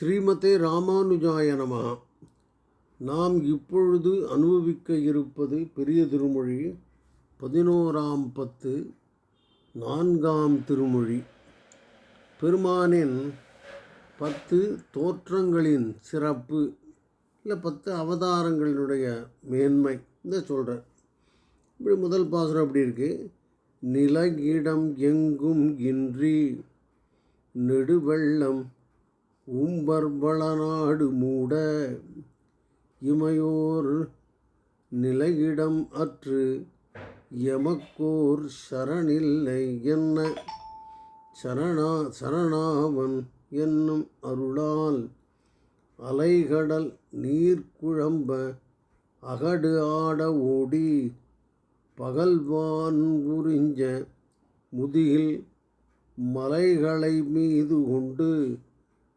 ஸ்ரீமதே ராமானுஜாய நமः. நாம் இப்பொழுது அனுபவிக்க இருப்பது பெரிய திருமொழி பதினோராம் பத்து நான்காம் திருமொழி. பெருமானின் பத்து தோற்றங்களின் சிறப்பு இல்லை பத்து அவதாரங்களினுடைய மேன்மை இந்த சொல்கிறேன் இப்படி முதல் பாசுரம் அப்படி இருக்குது நிலகிடம் எங்கும் இன்றி நெடுவெள்ளம் உம்பர்வளநாடு மூட இமையோர் நிலையிடம் அற்று எமக்கோர் சரணில்லை என்ன? சரணா சரணாவன் என்னும் அருளால் அலைகடல் நீர்க்குழம்ப அகடு ஆட ஓடி பகல்வான் உறிஞ்ச முதுகில் மலைகளை மீது கொண்டு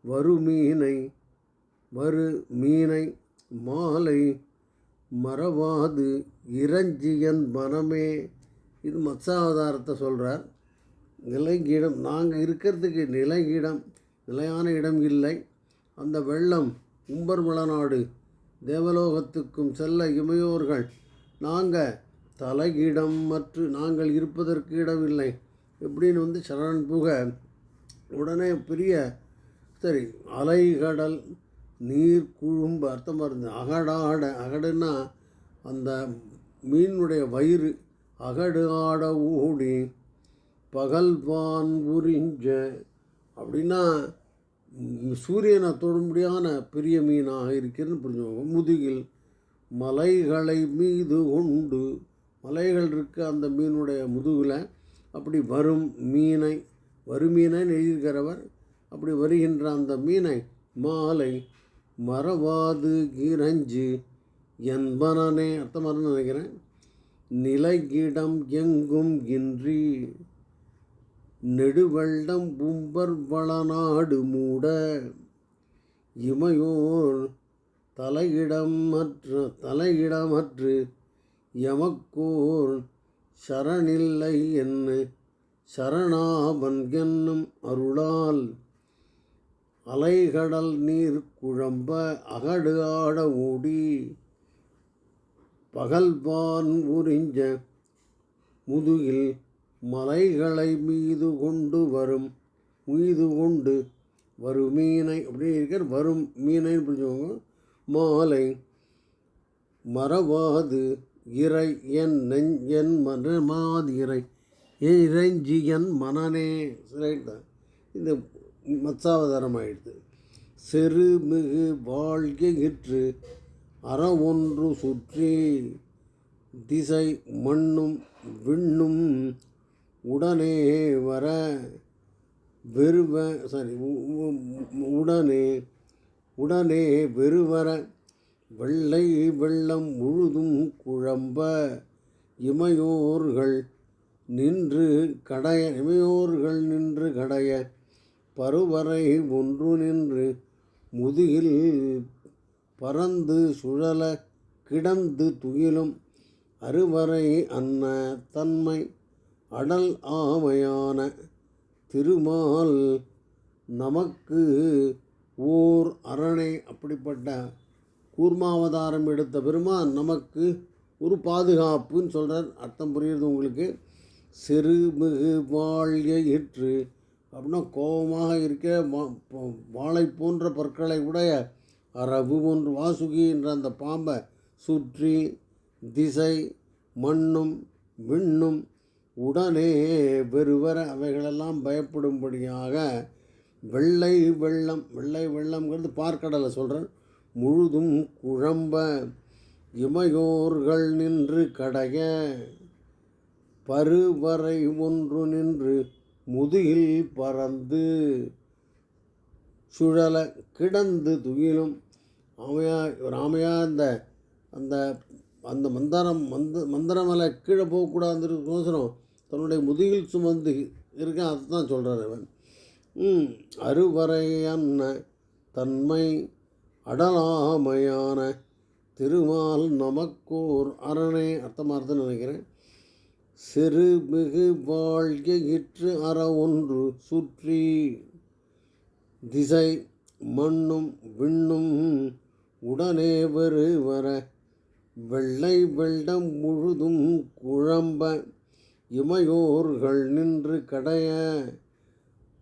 வருமீனை வரு மீனை மாலை மறவாது இறஞ்சியன் மனமே. இது மத்சாவதாரத்தை சொல்கிறார் நிலங்கிடம் நாங்கள் இருக்கிறதுக்கு நிலங்கிடம் நிலையான இடம் இல்லை. அந்த வெள்ளம் உம்பர் நாடு தேவலோகத்துக்கும் செல்ல இமையோர்கள். நாங்கள் தலையிடம் மற்ற நாங்கள் இருப்பதற்கு இடமில்லை. எப்படின்னு வந்து சரணன் புக உடனே பெரிய சரி அலைகடல் நீர் குழும்பு அர்த்தமாக இருந்தது அகடாட அகடுன்னா அந்த மீனுடைய வயிறு அகடு ஆட ஓடி பகல்வான் உறிஞ்ச அப்படின்னா சூரியனை தொடும்படியான பெரிய மீனாக இருக்கிறதுன்னு புரிஞ்சுக்கோங்க. முதுகில் மலைகளை மீது கொண்டு மலைகள் இருக்க அந்த மீனுடைய முதுகில். அப்படி வரும் மீனை வருமீனை எழுதியிருக்கிறவர் அப்படி வருகின்ற அந்த மீனை மாலை மறவாது இறஞ்சு. என்பனனே அர்த்தமாக நினைக்கிறேன். நிலையிடம் எங்கும் இன்றி. நெடுவெள்ளம் பும்பர் வளநாடு மூட. இமையோர் தலையிடமற்ற தலையிடமற்று எமக்கோர் சரணில்லை என்ன சரணாவன் என்னும் அருளால் அலைகடல் நீர் குழம்ப அகடு ஆட ஓடி பகல்வான் உறிஞ்ச முதுகில் மலைகளை மீது கொண்டு வரும் மீது கொண்டு வரும் மீனை அப்படின்னு இருக்கிற வரும் மீனைன்னு புரிஞ்சுக்கோங்க. மாலை மறவாது இறை என் நெஞ் என் மறமாது இறை இறைஞ்சி என் மனனே ரைட் தான் இந்த மத்சாவதாரம் ஆயிடுது செருமிகு வாழ்கிற்று அற ஒன்று சுற்றி திசை மண்ணும் விண்ணும் உடனே வர வெறுவ சாரி உடனே உடனே வெறுவர வெள்ளை வெள்ளம் முழுதும் குழம்ப இமையோர்கள் நின்று கடைய இமையோர்கள் நின்று கடைய பருவரை ஒன்று நின்று முதுகில் பறந்து சுழல கிடந்து துயிலும் அறுவரை அன்ன தன்மை அடல் ஆமையான திருமால் நமக்கு ஓர் அரணை. அப்படிப்பட்ட கூர்மாவதாரம் எடுத்த பெருமான் நமக்கு ஒரு பாதுகாப்புன்னு சொல்கிறார் அர்த்தம் புரியுறது உங்களுக்கு? சிறுமிகு வாழ்க இற்று அப்படின்னா கோபமாக இருக்க வாழை போன்ற பற்களை உடைய ரவு ஒன்று வாசுகி என்ற அந்த பாம்பை சுற்றி திசை மண்ணும் விண்ணும் உடனே வெறுவர அவைகளெல்லாம் பயப்படும்படியாக வெள்ளை வெள்ளம் வெள்ளை வெள்ளம்ங்கிறது பார்க்கடலை சொல்கிறேன் முழுதும் குழம்ப இமையோர்கள் நின்று கடைய பருவரை ஒன்று நின்று முதுகில் பறந்து சுழல கிடந்து துயிலும். ஆமையா ராமையா அந்த அந்த அந்த மந்தாரம் மந்த மந்திரமலை கீழே போகக்கூடாதுன்றதுக்கோசரம் தன்னுடைய முதுகில் சுமந்து இருக்கேன் அதுதான் சொல்கிறார் அவன் ம் அருவரையன்ன தன்மை அடலாமையான திருமால் நமக்கோர் அரணை அர்த்தமாக நினைக்கிறேன். சிறுமிகு வாழ்க இற்று அற ஒன்று சுற்றி. திசை மண்ணும் விண்ணும் உடனே வரு வர வெள்ளை வெள்ளம் முழுதும் குழம்ப இமையோர்கள் நின்று கடைய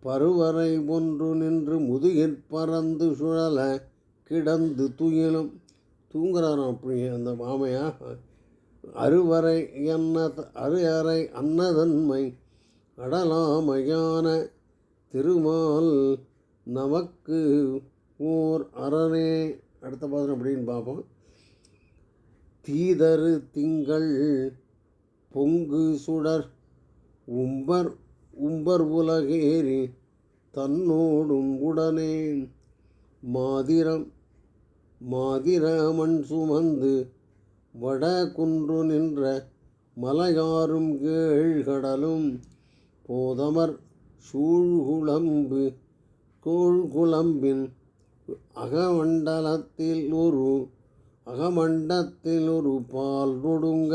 பருவரை ஒன்று நின்று முதுகிற் பறந்து சுழல கிடந்து துயிலும். தூங்குறாராம் அப்படி அந்த மாமையா? அறுவரை என்ன அரு அறை அன்னதன்மை அடலாமையான திருமால் நமக்கு ஓர் அரணே அடுத்த பாதம் அப்படின்னு பார்ப்போம். தீதரு திங்கள் பொங்கு சுடர் உம்பர் உம்பர் உலகேறி தன்னோடும் உடனே மாதிரம் மாதிரமண் சுமந்து வட குன்று நின்ற மலையாறும் கேழ்கடலும் போதமர் சூழ்குழம்பு கோழ்குழம்பின் அகமண்டலத்தில் ஒரு அகமண்டத்தில் ஒரு பால் ஒடுங்க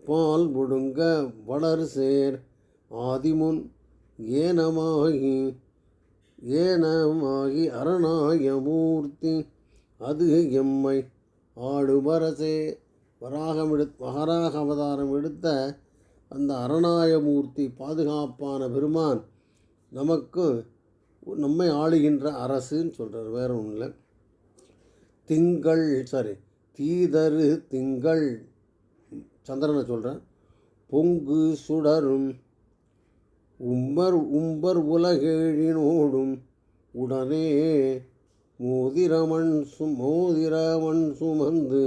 பால் ஒடுங்க வளர் சேர் ஆதிமுன் ஏனமாகி ஏனமாகி அரணாயமூர்த்தி அது எம்மை ஆடுபரசே வராகம் எடு வராக அவதாரம் எடுத்த அந்த அரணாயமூர்த்தி பாதுகாப்பான பெருமான் நமக்கு நம்மை ஆளுகின்ற அரசுன்னு சொல்கிறார் வேற ஒன்றும் இல்லை. திங்கள் சாரி தீதரு திங்கள் சந்திரனை சொல்கிறேன் பொங்கு சுடரும் உம்பர் உம்பர் உலகேழினோடும் உடனே மோதிரமண் சு மோதிரமண் சுமந்து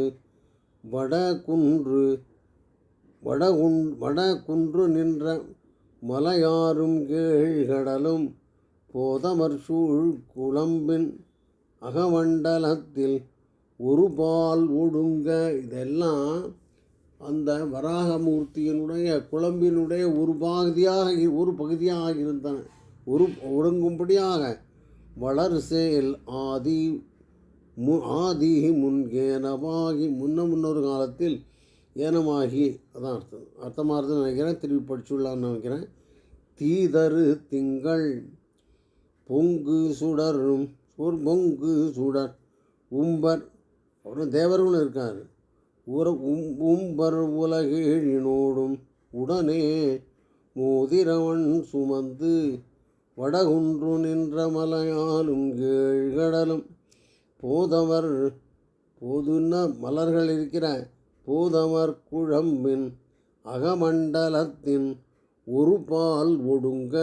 வட குன்று வடகுன் வட குன்று நின்ற மலையாறும் கேழ்கடலும் போதமர்சூழ் குழம்பின் அகமண்டலத்தில் ஒரு பால் ஒடுங்க. இதெல்லாம் அந்த வராகமூர்த்தியினுடைய குழம்பினுடைய ஒரு பகுதியாக ஒரு பகுதியாக இருந்தன. ஒரு ஒடுங்கும்படியாக வளர் ஆதி மு ஆதி முன்கேனமாகி முன்ன முன்னொரு காலத்தில் ஏனமாகி. அதான் அர்த்தம். அர்த்தமாகுதுன்னு நினைக்கிறேன். திருப்பி படிச்சுள்ளான்னு நினைக்கிறேன். தீதரு திங்கள் பொங்கு சுடரும் ஒரு பொங்கு சுடர் உம்பர். அப்புறம் தேவர்களும் இருக்கார். உர உம் உம்பர் உலகினோடும் உடனே மோதிரவன் சுமந்து வடகுன்று நின்ற மலையாலும் கேழ்கடலும். போதவர் போதுன்ன மலர்கள் இருக்கிற போதமர் குழம்பின் அகமண்டலத்தின் ஒரு பால் ஒடுங்க.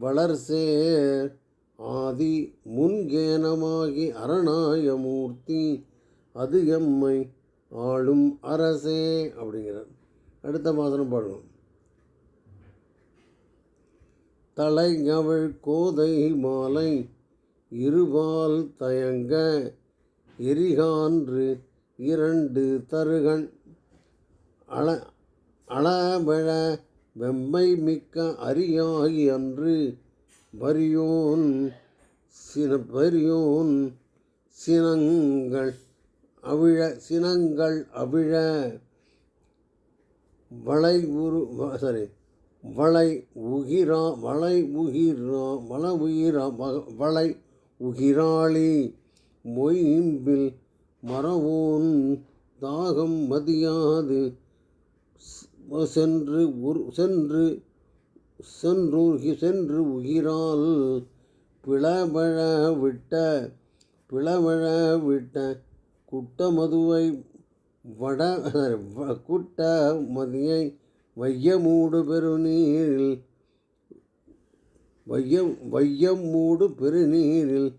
வளர்சே ஆதி முன்கேனமாகி அரணாயமூர்த்தி அது எம்மை ஆளும் அரசே அப்படிங்கிறார். அடுத்த மாதம் பாடுவோம் தலைஞவள் கோதை மாலை இருபால் தயங்க எரிகான்று இரண்டு தருகன். அள அளவழ வெம்மை மிக்க அரியாகி அன்று வரியோன் சின வரியோன் சினங்கள் அவிழ சினங்கள் அவிழ வளை உரு சாரி வளை உகிரா வளை உகிரா வள உயிரா வளை உகிராளி. மொயம்பில் மரவோன் தாகம் மதியாது. சென்று உரு சென்று சென்று சென்று உயிரால் பிளவழ விட்ட பிளவழ விட்ட குட்ட மதுவை வட வ- குட்ட மதியை வையமூடு பெருநீரில் வையம் வையம் மூடு பெருநீரில்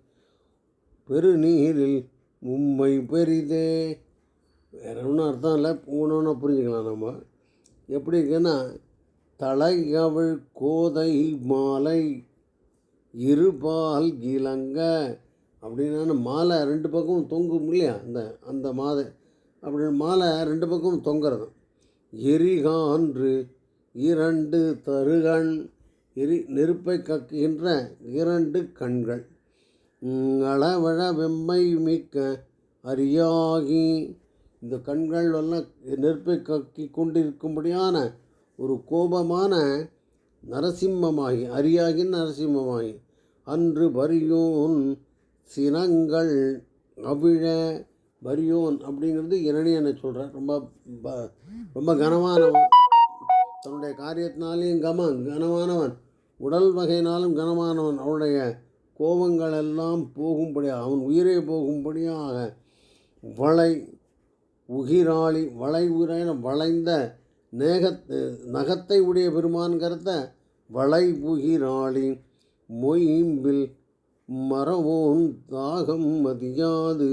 பெருநீரில் உம்மை பெரிதே. வேற ஒன்றும் அர்த்தம் இல்லை. ஒன்று புரிஞ்சுக்கலாம் நம்ம. எப்படி இருக்குன்னா தலையவள் கோதை மாலை இருபால் இளங்க அப்படின்னா மாலை ரெண்டு பக்கமும் தொங்கும் இல்லையா? அந்த அந்த மாதை அப்படின்னு மாலை ரெண்டு பக்கமும் தொங்குறது. எரிகான்று இரண்டு தருகண் எரி நெருப்பை கக்குகின்ற இரண்டு கண்கள். அளவழ வெம்மை மிக்க அரியாகி. இந்த கண்கள் எல்லாம் நெருப்பை கக்கி கொண்டிருக்கும்படியான ஒரு கோபமான நரசிம்மமாகி அரியாகி நரசிம்மமாகி அன்று பரியோன் சினங்கள் அவிழ பரியோன் அப்படிங்கிறது இரணியனை சொல்கிறார் ரொம்ப ப- ரொம்ப கனமானவன் தன்னுடைய காரியத்தினாலேயும் கம கனமானவன் உடல் வகையினாலும் கனமானவன் அவனுடைய கோபங்கள் எல்லாம் போகும்படியாக அவன் உயிரே போகும்படியாக வளை உகிராளி வளை உயிரான வளைந்த நேகத் நகத்தை உடைய பெருமான்கிறத வளை உகிராளி மொயம்பில் மரவோன் தாகம் மதியாது.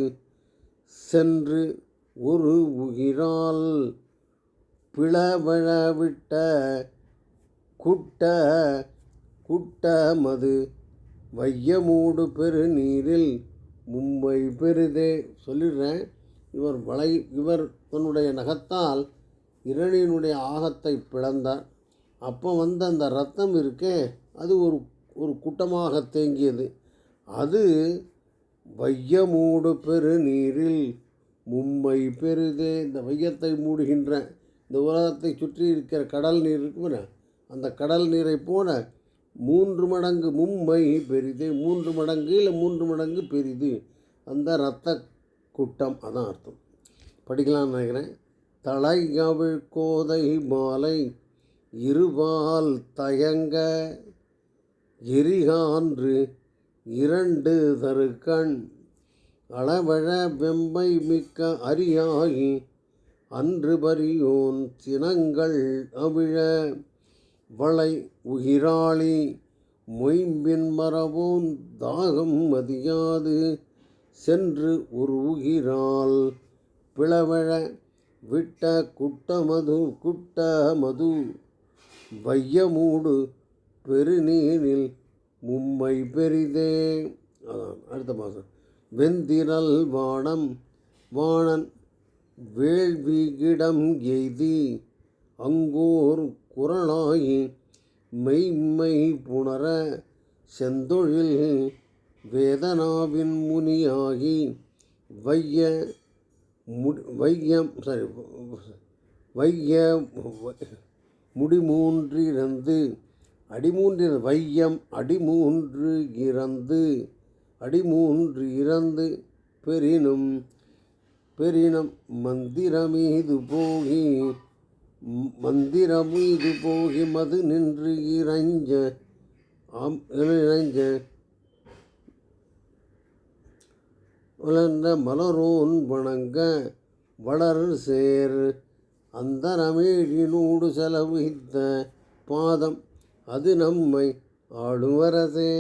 சென்று ஒரு உயிரால் பிளவழவிட்ட குட்ட குட்ட மது வையமூடு பெருநீரில் மும்பை பெரிதே. சொல்லிடுறேன். இவர் வளை இவர் தன்னுடைய நகத்தால் இரணியினுடைய ஆகத்தை பிளந்தார். அப்போ வந்த அந்த ரத்தம் இருக்கே அது ஒரு ஒரு குட்டமாக தேங்கியது. அது வையமூடு பெருநீரில் மும்மை பெருது இந்த வையத்தை மூடுகின்ற இந்த உலகத்தை சுற்றி இருக்கிற கடல் நீர் இருக்குமே அந்த கடல் நீரை போல மூன்று மடங்கு மும்மை பெரிது மூன்று மடங்கு இல்லை மூன்று மடங்கு பெரிது அந்த இரத்த கூட்டம் அதான் அர்த்தம். படிக்கலாம்னு நினைக்கிறேன். தலைகவிழ் கோதை மாலை இருபால் தயங்க எரிகான்று இரண்டு தருக்கண் அளவழ வெம்பை மிக்க அரியாகி அன்று பரியோன் சினங்கள் அவிழ வளை உகிராளி மொயம்பின் மரவோன் தாகம் மதியாது சென்று ஒரு உகிரால் பிளவழ விட்ட குட்டமது குட்ட மது வையமூடு பெருநீரில் மும்மை பெரிதே. அதான் அடுத்த மாதம். வெந்திரல் வானம் வாணன் வேள்விகிடம் எய்தி அங்கோர் குரலாயி மெய்மை புணர செந்தொழில் வேதனாவின் முனியாகி வைய முடி வையம் சாரி வைய முடிமூன்றிருந்து அடிமூன்று வையம் அடிமூன்று இறந்து அடிமூன்று இறந்து பெரினும் பெரினம் மந்திரமீது போகி மந்திரமீது போகி மது நின்று இறைஞ்ச ஆம் இறைஞ்ச உலர்ந்த மலரோன் வணங்க வளர் சேர் அந்தரமேழினூடு செலவித்த பாதம் அது நம்மை ஆளும் வரது.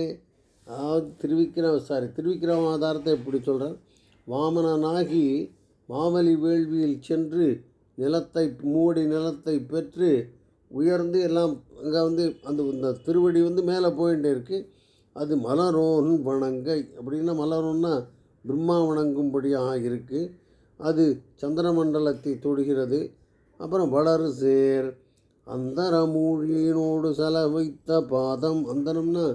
திருவிக்கிர சாரி திருவிக்கிரமாதாரத்தை எப்படி சொல்கிறார் வாமனனாகி மாமலி வேள்வியில் சென்று நிலத்தை மூடி நிலத்தை பெற்று உயர்ந்து எல்லாம் அங்கே வந்து அந்த இந்த திருவடி வந்து மேலே போயிட்டு இருக்கு. அது மலரோன் வணங்கை அப்படின்னா மலரோன்னா பிரம்மா வணங்கும்படியாக இருக்குது அது சந்திரமண்டலத்தை தொடுகிறது. அப்புறம் வளரு சேர் அந்தரமூழியினோடு செலவைத்த பாதம் அந்தரம்னா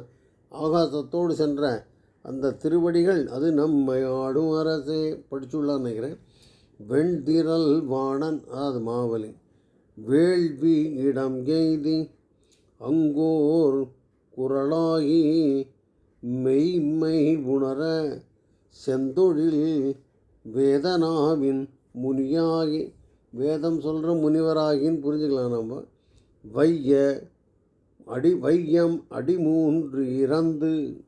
ஆகாசத்தோடு சென்ற அந்த திருவடிகள் அது நம்மை ஆடும் அரசே. படிச்சுள்ளான்னு நினைக்கிறேன். வெண்திரல் வாணன் அதாவது மாவலி. வேள்வி இடம் எய்தி அங்கோர் குரலாகி மெய்மை உணர செந்தொழில் வேதனாவின் முனியாகி. வேதம் சொல்கிற முனிவராகின்னு புரிஞ்சுக்கலாம் நம்ம. வைய அடி வையம் அடி மூன்று இறந்து.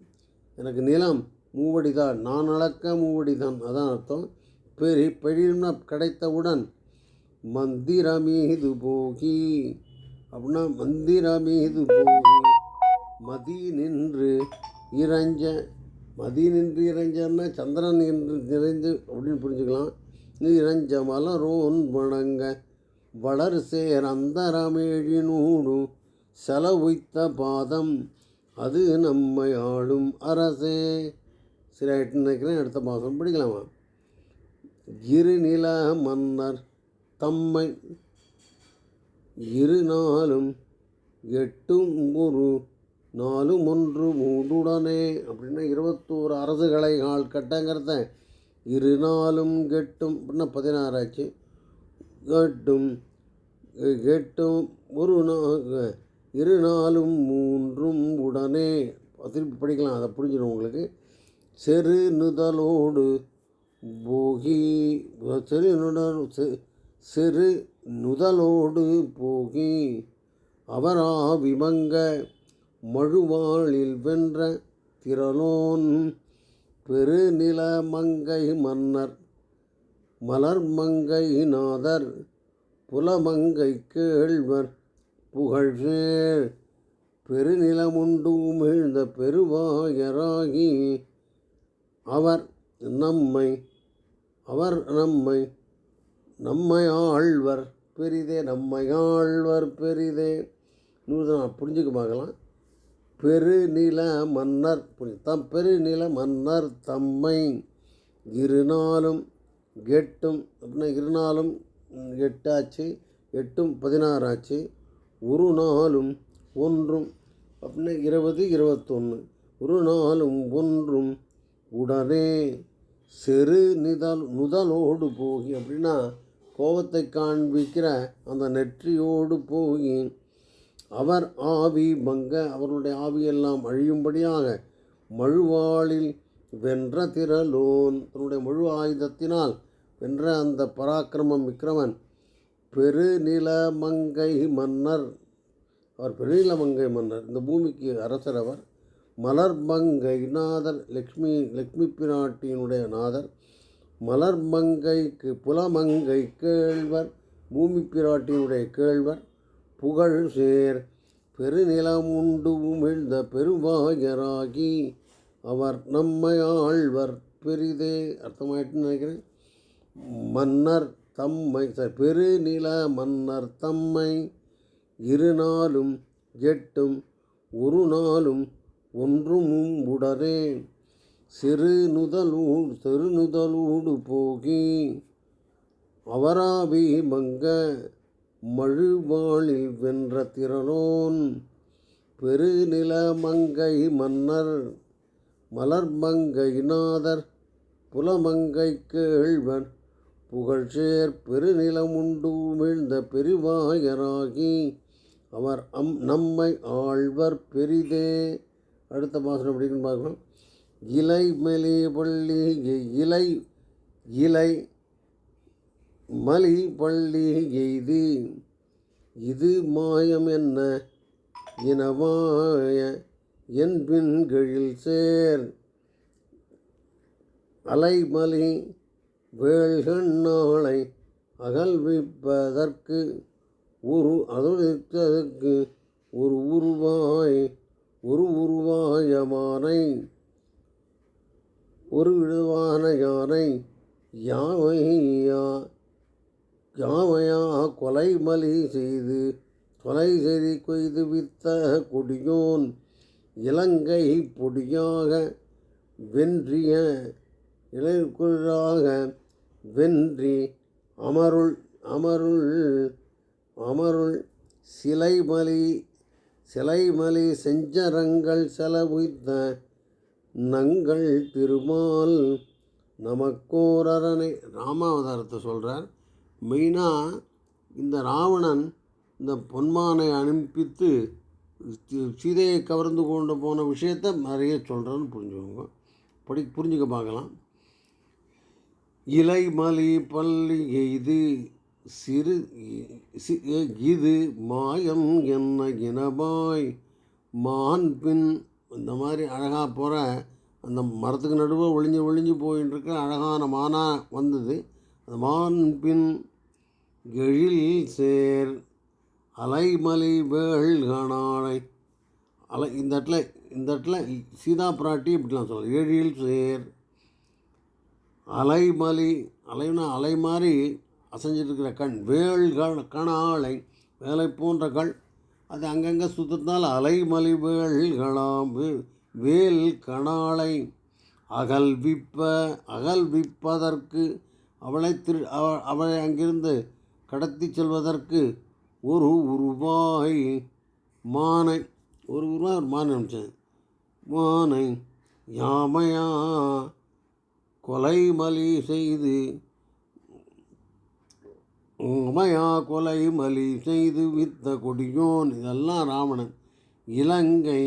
எனக்கு நிலம் மூவடிதான் நான் அளக்க மூவடிதான். அதான் அர்த்தம். பெரிய பெரியம்னா கிடைத்தவுடன் மந்திரமீது போகி. அப்படின்னா மந்திரமீது போகி. மதி நின்று இறைஞ்ச மதி நின்று இறைஞ்சன்னா சந்திரன் நின்று நிறைஞ்சு அப்படின்னு புரிஞ்சுக்கலாம். இறைஞ்ச மலரோன் வணங்க. வளர் சேர் அந்தரமேழினூடு செலவுய்த்த பாதம் அது நம்மை ஆளும் அரசே. சரி நினைக்கிறேன் அடுத்த மாதம் படிக்கலாமா? இருநில மன்னர் தம்மை இரு நாளும் எட்டும் ஒரு நாலும் ஒன்று மூடுடனே அப்படின்னா இருபத்தோரு அரசுகளை ஆள் கட்டங்கிறத. இரு நாளும் கெட்டும் அப்படின்னா பதினாறாச்சு. கட்டும். கெட்டும் ஒரு நா இரு நாளும் மூன்றும் உடனே. திருப்பி படிக்கலாம் அதை புரிஞ்சிடும் உங்களுக்கு. செரு நுதலோடு போகி செரு நுடல் செ- செரு நுதலோடு போகி. அவரா விமங்க மழுவாளில் வென்ற திரளோன். பெருநில மங்கை மன்னர் மலர்மங்கை நாதர் புலமங்கை கேழ்வர் புகழ்வேள். பெருநிலமுண்டு உமிழ்ந்த பெருவாயராகி அவர் நம்மை அவர் நம்மை நம்மை ஆழ்வர் பெரிதே நம்மை ஆழ்வர் பெரிதே. நூறு புரிஞ்சுக்க பார்க்கலாம். பெருநில மன்னர் புரி- தம் பெருநில மன்னர் தம்மை இருநாளும் எட்டும் அப்படின்னா இருநாளும் எட்டாச்சு எட்டும் பதினாறாச்சு ஒரு நாளும் ஒன்றும் அப்படின்னா இருபது இருபத்தொன்று ஒரு நாளும் ஒன்றும் உடனே செரு நிதல் முதலோடு போகி அப்படின்னா கோபத்தை காண்பிக்கிற அந்த நெற்றியோடு போகி அவர் ஆவி மங்க அவருடைய ஆவியெல்லாம் அழியும்படியாக மழுவாளில் வென்ற திரலோன் தன்னுடைய முழு ஆயுதத்தினால் வென்ற அந்த பராக்கிரமம் விக்ரமன் பெருநிலமங்கை மன்னர். அவர் பெருநிலமங்கை மன்னர். இந்த பூமிக்கு அரசர் அவர். மலர்மங்கை நாதர். லக்ஷ்மி லக்ஷ்மி பிராட்டியினுடைய நாதர். மலர்மங்கைக்கு புலமங்கை கேழ்வர். பூமி பிராட்டியினுடைய கேழ்வர். புகழ் சேர். பெருநிலம் உண்டு உமிழ்ந்த பெருவாயராகி. அவர் நம்மை ஆழ்வர் பெரிதே. அர்த்தமாயிட்டுன்னு நினைக்கிறேன். மன்னர் தம்மை பெருநில மன்னர் தம்மை இரு நாளும் எட்டும் ஒரு நாளும் ஒன்றுமும் உடரே சிறு நுதலூர் போகி அவராவி மங்க மழுவாளில் வென்ற திறனோன் பெருநில மங்கை மன்னர் மலர்மங்கைநாதர் புலமங்கை கேழ்வன் புகழ்சேர் பெருநிலமுண்டு பெருவாயராகி அவர் அம் நம்மை ஆழ்வர் பெரிதே. அடுத்த மாதம் அப்படின்னு பார்க்கலாம் இலை மெலி பள்ளி இலை இலை மலி பள்ளி எய்து இது மாயம் என்ன இனமாய என்பின்கழில் சேர். அலைமலி வேள்கண்ணாளை அகல்விப்பதற்கு ஒரு அதற்கு ஒரு உருவாய் ஒரு உருவாயமானை ஒரு விடுவான யானை யாவையா யாவையா கொலைமலி செய்து கொலை செய்தி கொய்து வித்த கொடியோன் இலங்கை பொடியாக வென்றிய இளைக்குழாக வென்றி அமருள் அமருள் அமருள் சிலைமலி சிலைமலி செஞ்சரங்கள் செலவுத்த நங்கள் திருமால் நமக்கோரனை ராமாவதாரத்தை சொல்கிறார் மெயினாக இந்த ராவணன் இந்த பொன்மானை அனுப்பித்து சீதையை கவர்ந்து கொண்டு போன விஷயத்தை நிறைய சொல்கிறேன்னு புரிஞ்சுக்கோங்க. படி புரிஞ்சுக்க பார்க்கலாம். இலை மலி பள்ளி எய்து சிறு இது மாயம் என்ன இனபாய் மான் பின் இந்த மாதிரி அழகாக போகிற அந்த மரத்துக்கு நடுவே ஒளிஞ்சு ஒளிஞ்சு போயின்னு இருக்க அழகான மானா வந்தது. அந்த மான் பின் எழில் சேர் அலைமலை வேள்கணானை. அலை இந்த இடத்துல இந்த இடத்துல சீதா பிராட்டி இப்படிலாம் சொல்லலாம் எழில் சேர். அலைமலி அலைனா அலை மாதிரி அசைஞ்சிட்டு இருக்கிற கண். வேள்கள் கணாலை வேலை போன்ற கள் அது அங்கங்கே சுத்தினால் அலைமலி வேள்களாம் வே- வேல் கணாலை அகல்விப்ப அகல்விப்பதற்கு அவளை திரு அவ- அவளை அங்கிருந்து கடத்தி செல்வதற்கு ஒரு உருவாய் மானை ஒரு உருவாய் ஒரு மானை நினச்சேன். மானை யாமையா கொலைமலி செய்து உமையா கொலை மலி செய்து வித்த கொடியோன். இதெல்லாம் ராவணன் இலங்கை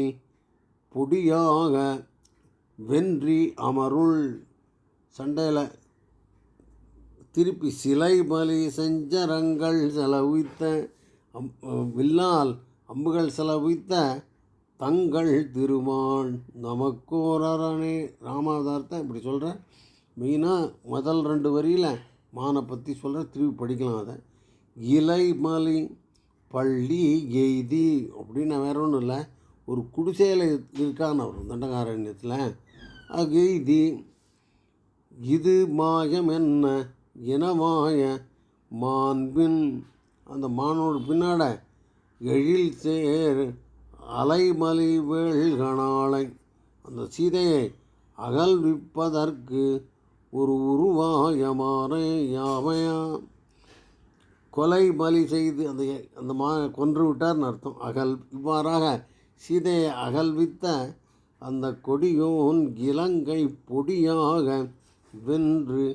பொடியாக வென்றி அமருள். சண்டையில் திருப்பி சிலை பலி செஞ்சரங்கள் செலவித்த அம் வில்லால் அம்புகள் செலவித்த தங்கள் திருமான் நமக்கோரனே ராமாவதாரத்தை இப்படி சொல்கிற மெயினாக முதல் ரெண்டு வரியில் மானை பற்றி சொல்கிற திருப்பி படிக்கலாம் அதை. இலைமலி பள்ளி எய்தி அப்படின்னு வேற ஒன்றும் இல்லை. ஒரு குடிசையில் இருக்கான் அவர் தண்டகாரண்யத்தில். அது எய்தி இது மாயம் என்ன? இனமாய மாண்பின் அந்த மானோடு பின்னாட எழில் சேர் அலைமலி வேள்கணாலை அந்த சீதையை அகல்விப்பதற்கு ஒரு உருவாயமாறே யாமையா கொலை பலி செய்து அந்த அந்த மா கொன்று விட்டார்னு அர்த்தம். அகல் இவ்வாறாக சீதையை அகல்வித்த அந்த கொடியோன் இலங்கை பொடியாக வென்று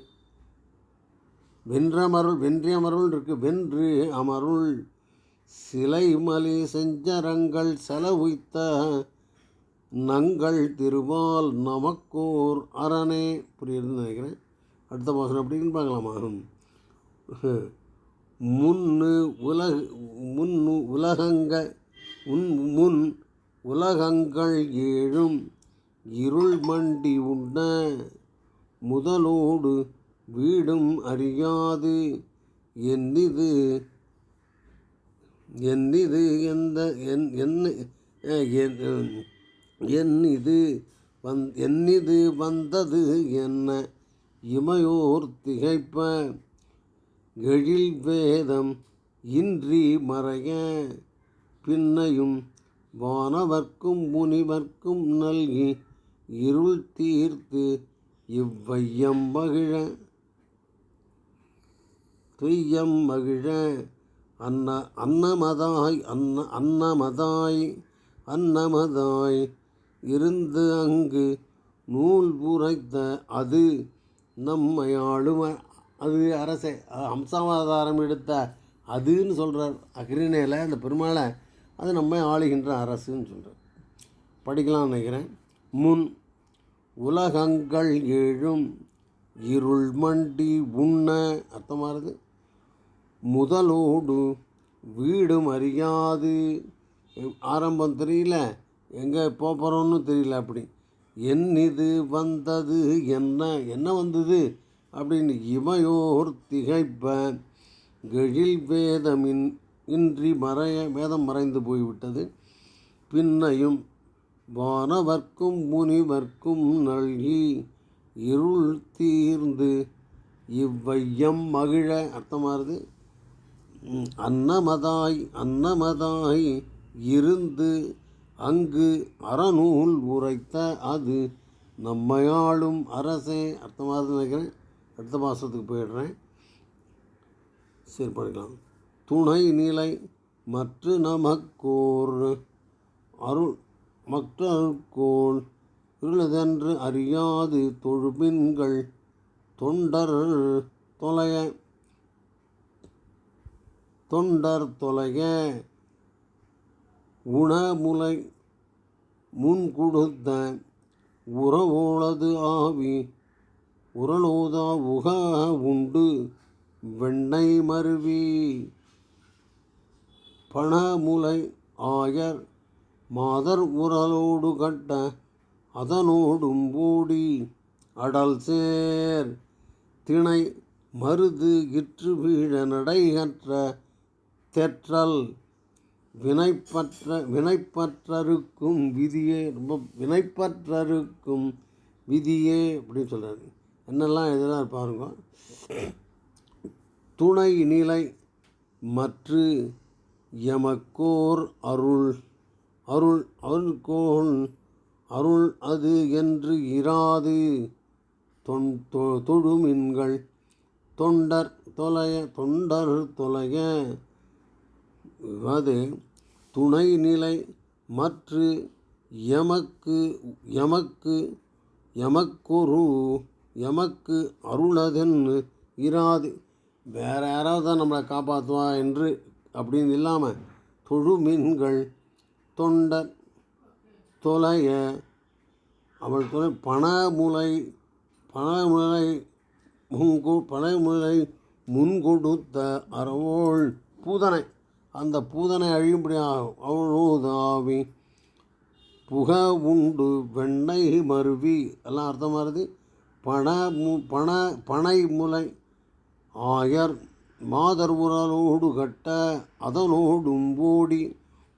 வென்றமருள் வென்றியமருள் இருக்கு. வென்று அமருள். சிலை மலி செஞ்சரங்கள் செலவுய்த்த நங்கள் திருவால் நமக்கோர் அரணே. புரியுதுன்னு நினைக்கிறேன். அடுத்த மாதம் அப்படின்னு பார்க்கலாமா? முன்னு உலக முன்னு உலகங்க உன் முன் உலகங்கள் ஏழும் இருள் மண்டி உண்ண முதலோடு வீடும் அறியாது. என்னிது? என்னிது? எந்த என் என்ன என் என்னிது? வந் என்னிது வந்தது என்ன? இமையோர் திகைப்ப. எழில் வேதம் இன்றி மறைய. பின்னையும் வானவர்க்கும் முனிவர்க்கும் நல்கி இருள் தீர்த்து இவ்வையம் மகிழ. துய்யம் மகிழ. அன்ன அன்னமதாய் அன்ன அன்னமதாய் அன்னமதாய். இருந்து அங்கு நூல் புரைத்த அது நம்மை ஆளும அது அரசே அம்சாவதாரம் எடுத்த அதுன்னு சொல்கிறார் அக்ரிணையில் அந்த பெருமாளை அது நம்மை ஆளுகின்ற அரசுன்னு சொல்கிறார் படிக்கலாம்னு நினைக்கிறேன். முன் உலகங்கள் ஏழும் இருள் மண்டி உண்ண அர்த்தமாகுது முதலோடு வீடு அறியாது. ஆரம்பம் தெரியல. எங்கே போகிறோன்னு தெரியல அப்படி. என் இது வந்தது என்ன? என்ன வந்தது? அப்படின்னு இமையோர் திகைப்ப எழில் வேதமின் இன்றி மறைய வேதம் மறைந்து போய்விட்டது. பின்னையும் வானவர்க்கும் முனிவர்க்கும் நல்கி இருள் தீர்ந்து இவ்வையம் மகிழ அர்த்தமாகுது அன்னமதாய் அன்னமதாய் இருந்து அங்கு அறநூல் உரைத்த அது நம்மையாளும் அரசே. அர்த்தமாக நினைக்கிறேன். அடுத்த மாதத்துக்கு போயிடுறேன். சரி படிக்கலாம் துணை நிலை மற்ற நமக்கோர் அருள் மற்றோள் இருளதென்று அறியாது தொழுபின்கள் தொண்டர் தொலைய தொண்டர் தொலைக. உணமுலை முன் கொடுத்த உறவோளது ஆவி உரலோதா உக உண்டு வெண்ணெய் மருவி. பணமுலை ஆயர் மாதர் உரலோடு கட்ட அதனோடும் ஓடி அடல் சேர் திணை மருது கிற்று வீழ நடைகற்ற தெற்றல் வினைப்பற்ற வினைப்பற்றருக்கும் விதியே ரொம்ப வினைப்பற்றருக்கும் விதியே அப்படின்னு சொல்கிறாரு என்னெல்லாம் இதெல்லாம் பாருங்க. துணை நிலை மற்று எமக்கோர் அருள் அருள் அருள்கோள் அருள் அது என்று இராது. தொன் தொ- தொழுமின்கள் தொண்டர் தொலைய தொண்டர் தொலைய அது துணை நிலை மற்று எமக்கு எமக்கு எமக்கொரு எமக்கு அருளதென்னு இராது. வேற யாராவது தான் நம்மளை காப்பாற்றுவா என்று அப்படின்னு இல்லாமல் தொழு மீன்கள் தொண்டர் தொலைய அவள் தொலை பணமுலை பணமுலை முன்கொ பணமுலை முன்கொடுத்த அறவோள் பூதனை. அந்த பூதனை அழியும்படி அவளோதாவி புக உண்டு வெண்ணெய் மருவி. எல்லாம் அர்த்தம் வருது பண மு பண பனை முலை. ஆயர் மாதர் உரலோடு கட்ட அதனோடும் ஓடி.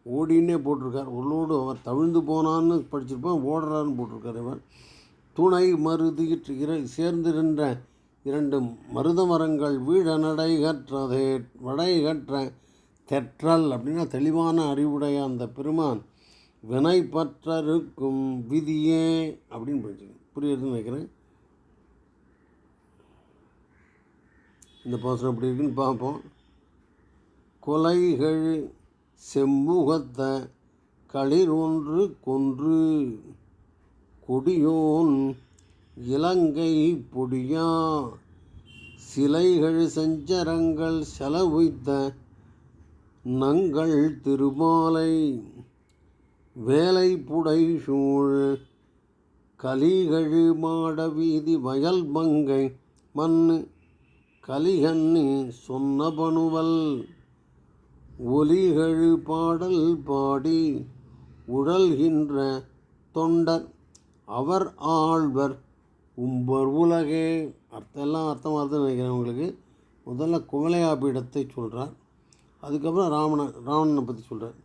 ஓடின்னே போட்டிருக்கார். உள்ளோடு அவர் தவிழ்ந்து போனான்னு படிச்சிருப்பேன். ஓடுறான்னு போட்டிருக்கார் இவர். துணை மருதி இர சேர்ந்திருந்த இரண்டு மருத மரங்கள் வீழ நடைகற்றதே வடைகற்ற தெற்றல் அப்படின்னா தெளிவான அறிவுடைய அந்த பெருமான் வினை பற்றருக்கும் விதியே அப்படின்னு படிச்சுக்கணும் புரியுதுன்னு நினைக்கிறேன். இந்த பாசனம் எப்படி இருக்குன்னு பார்ப்போம். கொலைகள் செம்புகத்த களிர் ஒன்று கொன்று கொடியோன் இலங்கை பொடியா சிலைகள் செஞ்சரங்கள் செலவுத்த நங்கள் திருமாலை வேலை புடை சூழ் கலிகழு மாட வீதி வயல் மங்கை மண்ணு கலிகண்ணி சொன்ன பணுவல் ஒலிகழு பாடல் பாடி உழல்கின்ற தொண்டர் அவர் ஆழ்வர் உம்பர் உலகே. அர்த்தம் எல்லாம் அர்த்தமாக வருதுன்னு நினைக்கிறேன் உங்களுக்கு. முதல்ல குமலையாபீடத்தை சொல்கிறார் அதுக்கப்புறம் ராவண ராவணனை பற்றி சொல்கிறார்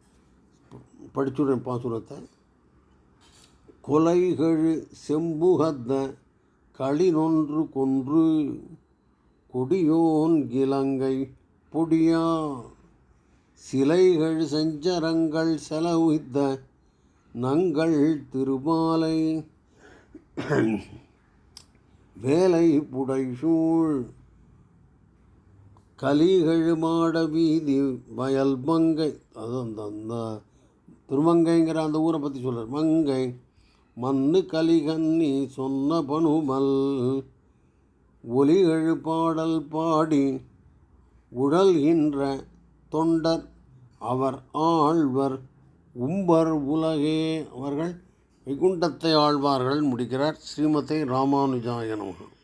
படிச்சுடுறேன் பாசுரத்தை கொலைகள் செம்புகத்த களினொன்று கொன்று கொடியோன் இலங்கை பொடியா. சிலைகள் செஞ்சரங்கள் செலவுத்த நங்கள் திருமாலை. வேலை புடைசூழ் கலிகழுமாட வீதி வயல் மங்கை. அது அந்த அந்த திருமங்கைங்கிற அந்த ஊரை பற்றி சொல்கிறார் மங்கை மண்ணு கலிகன்னி சொன்ன பனுமல் ஒலிகழு பாடல் பாடி உழல்கின்ற தொண்டர் அவர் ஆழ்வர் உம்பர் உலகே. அவர்கள் வைகுண்டத்தை ஆழ்வார்கள் முடிக்கிறார். ஸ்ரீமதி ராமானுஜாயனமாக